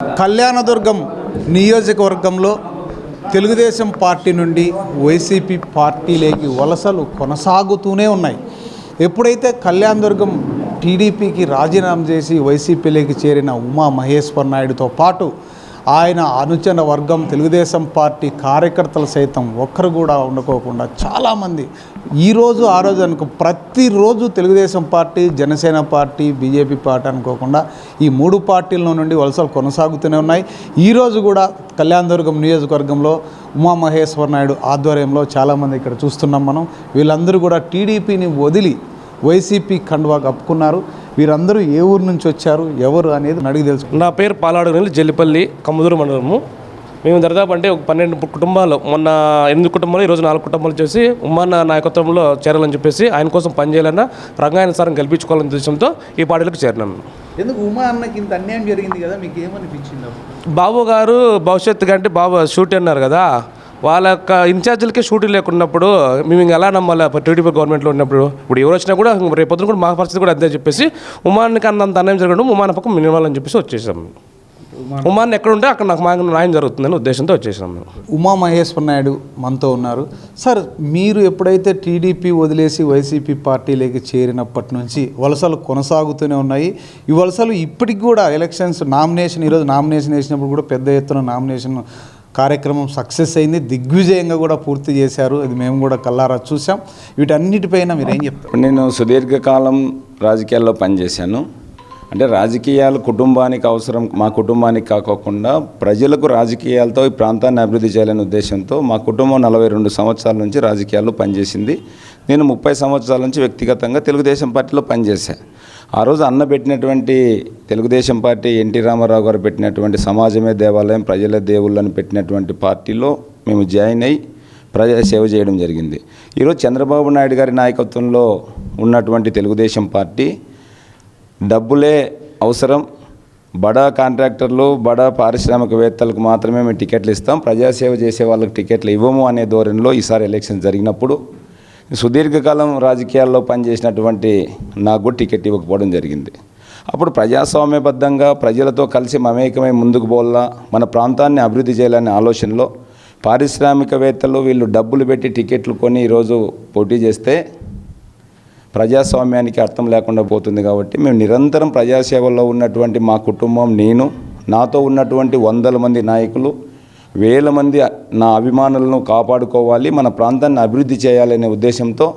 కళ్యాణదుర్గం నియోజకవర్గంలో తెలుగుదేశం పార్టీ నుండి వైసీపీ పార్టీలోకి వలసలు కొనసాగుతూనే ఉన్నాయి. ఎప్పుడైతే కళ్యాణదుర్గం టీడీపీకి రాజీనామా చేసి వైసీపీలోకి చేరిన ఉమా మహేశ్వర్ నాయుడుతో పాటు ఆయన అనుచర వర్గం తెలుగుదేశం పార్టీ కార్యకర్తలు సైతం ఒక్కరు కూడా ఉండకోకుండా చాలామంది ఈరోజు ఆ రోజు అనుకో ప్రతిరోజు Telugu Desam party Janasena party BJP party అనుకోకుండా ఈ మూడు పార్టీల నుండి వలసలు కొనసాగుతూనే ఉన్నాయి. ఈరోజు కూడా కళ్యాణదుర్గం నియోజకవర్గంలో ఉమామహేశ్వర నాయుడు ఆధ్వర్యంలో చాలామంది ఇక్కడ చూస్తున్నాం మనం. వీళ్ళందరూ కూడా టీడీపీని వదిలి వైసీపీ కండువా కప్పుకున్నారు వీరందరూ ఏ ఊరు నుంచి వచ్చారు ఎవరు అనేది అడిగి తెలుసు నా పేరు పాలాడు నెల్లి జల్లిపల్లి కమ్మదూరు మండలము. మేము దాదాపు అంటే ఒక పన్నెండు కుటుంబాలు మొన్న ఎనిమిది కుటుంబాలు ఈరోజు నాలుగు కుటుంబాలు చేసి ఉమ్మన్న నాయకత్వంలో చేరాలని చెప్పేసి ఆయన కోసం పనిచేయాలన్న రంగాయన సారం గెలిపించుకోవాలనే ఉద్దేశంతో ఈ పార్టీలకు చేరినాను ఎందుకు ఉమా అన్నకి ఇంత అన్యాయం జరిగింది కదా మీకు ఏమనిపించింది బాబు గారు భవిష్యత్తు కంటే బాబు షూట్ అన్నారు కదా వాళ్ళ యొక్క ఇన్ఛార్జీలకే షూటీ లేకున్నప్పుడు మేము ఇంక ఎలా నమ్మాలి? టీడీపీ గవర్నమెంట్లో ఉన్నప్పుడు ఇప్పుడు ఎవరు వచ్చినా కూడా రేపు పొద్దున కూడా మా పరిస్థితి కూడా అంతే చెప్పేసి ఉమానికి అన్నంత అన్యాయం జరగడం ఉమాన పక్కన మినిమాలని చెప్పేసి వచ్చేసాం. ఉమాన్ ఎక్కడ ఉంటే అక్కడ నాకు మా న్యాయం జరుగుతుందని ఉద్దేశంతో వచ్చేసాం మేము. ఉమా మహేశ్వర నాయుడు మనతో ఉన్నారు. సార్ మీరు ఎప్పుడైతే టీడీపీ వదిలేసి వైసీపీ పార్టీలోకి చేరినప్పటి నుంచి వలసలు కొనసాగుతూనే ఉన్నాయి. ఈ వలసలు ఇప్పటికి కూడా ఎలక్షన్స్ నామినేషన్ ఈరోజు నామినేషన్ వేసినప్పుడు కూడా పెద్ద ఎత్తున నామినేషన్ కార్యక్రమం సక్సెస్ అయింది దిగ్విజయంగా కూడా పూర్తి చేశారు. అది మేము కూడా కల్లారా చూసాం వీటన్నిటిపైన మీరు ఏం చెప్తారు? నేను సుదీర్ఘకాలం రాజకీయాల్లో పనిచేశాను. అంటే రాజకీయాలు కుటుంబానికి అవసరం మా కుటుంబానికి కాకోకుండా ప్రజలకు రాజకీయాలతో ఈ ప్రాంతాన్ని అభివృద్ధి చేయాలనే ఉద్దేశంతో మా కుటుంబం నలభై రెండు సంవత్సరాల నుంచి రాజకీయాల్లో పనిచేసింది. నేను ముప్పై సంవత్సరాల నుంచి వ్యక్తిగతంగా తెలుగుదేశం పార్టీలో పనిచేశాను ఆ రోజు అన్న పెట్టినటువంటి తెలుగుదేశం పార్టీ ఎన్టీ రామారావు గారు పెట్టినటువంటి సమాజమే దేవాలయం ప్రజల దేవుళ్ళని పెట్టినటువంటి పార్టీలో మేము జాయిన్ అయ్యి ప్రజా సేవ చేయడం జరిగింది. ఈరోజు చంద్రబాబు నాయుడు గారి నాయకత్వంలో ఉన్నటువంటి తెలుగుదేశం పార్టీ డబ్బులే అవసరం. బడా కాంట్రాక్టర్లు బడా పారిశ్రామికవేత్తలకు మాత్రమే మేము టికెట్లు ఇస్తాం. ప్రజాసేవ చేసే వాళ్ళకి టికెట్లు ఇవ్వము అనే ధోరణిలో ఈసారి ఎలక్షన్ జరిగినప్పుడు సుదీర్ఘకాలం రాజకీయాల్లో పనిచేసినటువంటి నాకు కూడా టికెట్ ఇవ్వకపోవడం జరిగింది. అప్పుడు ప్రజాస్వామ్యబద్ధంగా ప్రజలతో కలిసి మమేకమై ముందుకు పోల్లా మన ప్రాంతాన్ని అభివృద్ధి చేయాలనే ఆలోచనలో పారిశ్రామికవేత్తలు వీళ్ళు డబ్బులు పెట్టి టికెట్లు కొని ఈరోజు పోటీ చేస్తే ప్రజాస్వామ్యానికి అర్థం లేకుండా పోతుంది కాబట్టి మేము నిరంతరం ప్రజాసేవల్లో ఉన్నటువంటి మా కుటుంబం నేను నాతో ఉన్నటువంటి వందల మంది నాయకులు వేల మంది నా అభిమానులను కాపాడుకోవాలి మన ప్రాంతాన్ని అభివృద్ధి చేయాలనే ఉద్దేశంతో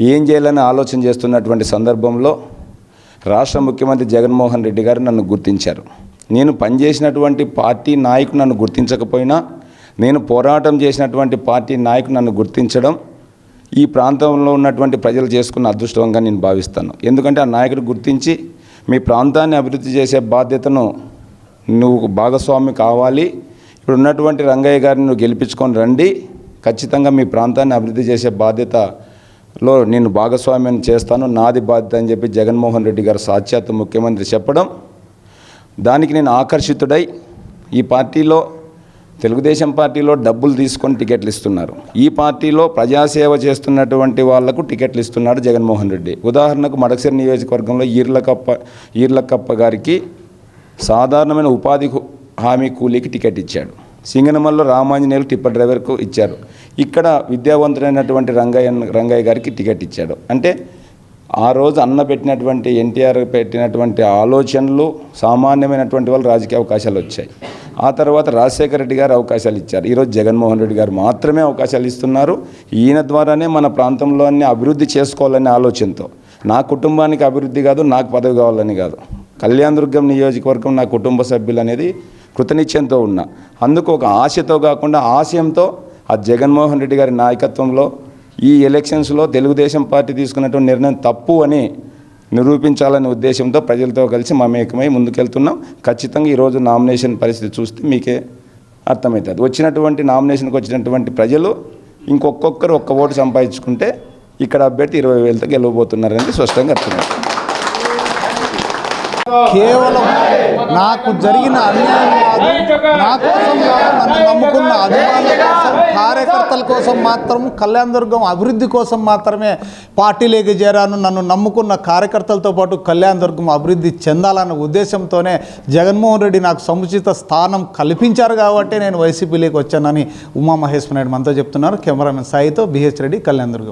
ఏం చేయాలని ఆలోచన చేస్తున్నటువంటి సందర్భంలో రాష్ట్ర ముఖ్యమంత్రి జగన్మోహన్ రెడ్డి గారు నన్ను గుర్తించారు. నేను పనిచేసినటువంటి పార్టీ నాయకుడు నన్ను గుర్తించకపోయినా నేను పోరాటం చేసినటువంటి పార్టీ నాయకుడు నన్ను గుర్తించడం ఈ ప్రాంతంలో ఉన్నటువంటి ప్రజలు చేసుకున్న అదృష్టంగా నేను భావిస్తాను. ఎందుకంటే ఆ నాయకుడు గుర్తించి మీ ప్రాంతాన్ని అభివృద్ధి చేసే బాధ్యతను నువ్వు భాగస్వామి కావాలి ఇప్పుడు ఉన్నటువంటి రంగయ్య గారిని నువ్వు గెలిపించుకొని రండి. ఖచ్చితంగా మీ ప్రాంతాన్ని అభివృద్ధి చేసే బాధ్యతలో నేను భాగస్వామ్యం చేస్తాను. నాది బాధ్యత అని చెప్పి జగన్మోహన్ రెడ్డి గారు సాక్షాత్ ముఖ్యమంత్రి చెప్పడం. దానికి నేను ఆకర్షితుడై ఈ పార్టీలో తెలుగుదేశం పార్టీలో డబ్బులు తీసుకొని టికెట్లు ఇస్తున్నారు. ఈ పార్టీలో ప్రజాసేవ చేస్తున్నటువంటి వాళ్ళకు టికెట్లు ఇస్తున్నాడు జగన్మోహన్ రెడ్డి. ఉదాహరణకు మడకసిరి నియోజకవర్గంలో ఈర్లకప్ప ఈర్లకప్ప గారికి సాధారణమైన ఉపాధి హామీ కూలీకి టికెట్ ఇచ్చాడు. సింగనమల్లో రామాంజనేయులు టిప్పర్ డ్రైవర్కు ఇచ్చారు. ఇక్కడ విద్యావంతుడైనటువంటి రంగయ్య రంగయ్య గారికి టికెట్ ఇచ్చాడు. అంటే ఆ రోజు అన్న పెట్టినటువంటి ఎన్టీఆర్ పెట్టినటువంటి ఆలోచనలు సామాన్యమైనటువంటి వాళ్ళు రాజకీయ అవకాశాలు వచ్చాయి. ఆ తర్వాత రాజశేఖర రెడ్డి గారు అవకాశాలు ఇచ్చారు. ఈరోజు జగన్మోహన్ రెడ్డి గారు మాత్రమే అవకాశాలు ఇస్తున్నారు. ఈయన ద్వారానే మన ప్రాంతంలోనే అభివృద్ధి చేసుకోవాలనే ఆలోచనతో. నా కుటుంబానికి అభివృద్ధి కాదు నాకు పదవి కావాలని కాదు. కళ్యాణదుర్గం నియోజకవర్గం నా కుటుంబ సభ్యులు అనేది కృతనిశ్చయంతో ఉన్నా. అందుకు ఒక ఆశతో కాకుండా ఆశయంతో ఆ జగన్మోహన్ రెడ్డి గారి నాయకత్వంలో ఈ ఎలక్షన్స్లో తెలుగుదేశం పార్టీ తీసుకున్నటువంటి నిర్ణయం తప్పు అని నిరూపించాలనే ఉద్దేశంతో ప్రజలతో కలిసి మమేకమై ముందుకెళ్తున్నాం. ఖచ్చితంగా ఈరోజు నామినేషన్ పరిస్థితి చూస్తే మీకే అర్థమవుతుంది. వచ్చినటువంటి నామినేషన్కి వచ్చినటువంటి ప్రజలు ఇంకొక్కొక్కరు ఒక్క ఓటు సంపాదించుకుంటే ఇక్కడ అభ్యర్థి ఇరవై వేలతో గెలవబోతున్నారని స్పష్టంగా అర్థమవుతుంది. కేవలం నాకు జరిగిన అన్యాయం కాదు. నా కోసం కాదు నన్ను నమ్ముకున్న అభిమానుల కోసం కార్యకర్తల కోసం మాత్రం కళ్యాణ దుర్గం అభివృద్ధి కోసం మాత్రమే పార్టీలోకి చేరాను. నన్ను నమ్ముకున్న కార్యకర్తలతో పాటు కళ్యాణ దుర్గం అభివృద్ధి చెందాలన్న ఉద్దేశంతోనే జగన్మోహన్ రెడ్డి నాకు సముచిత స్థానం కల్పించారు కాబట్టి నేను వైసీపీలోకి వచ్చానని ఉమామహేశ్వర నాయుడు మనతో చెప్తున్నారు. కెమెరామెన్ సాయితో బిహెచ్ రెడ్డి కళ్యాణ దుర్గం.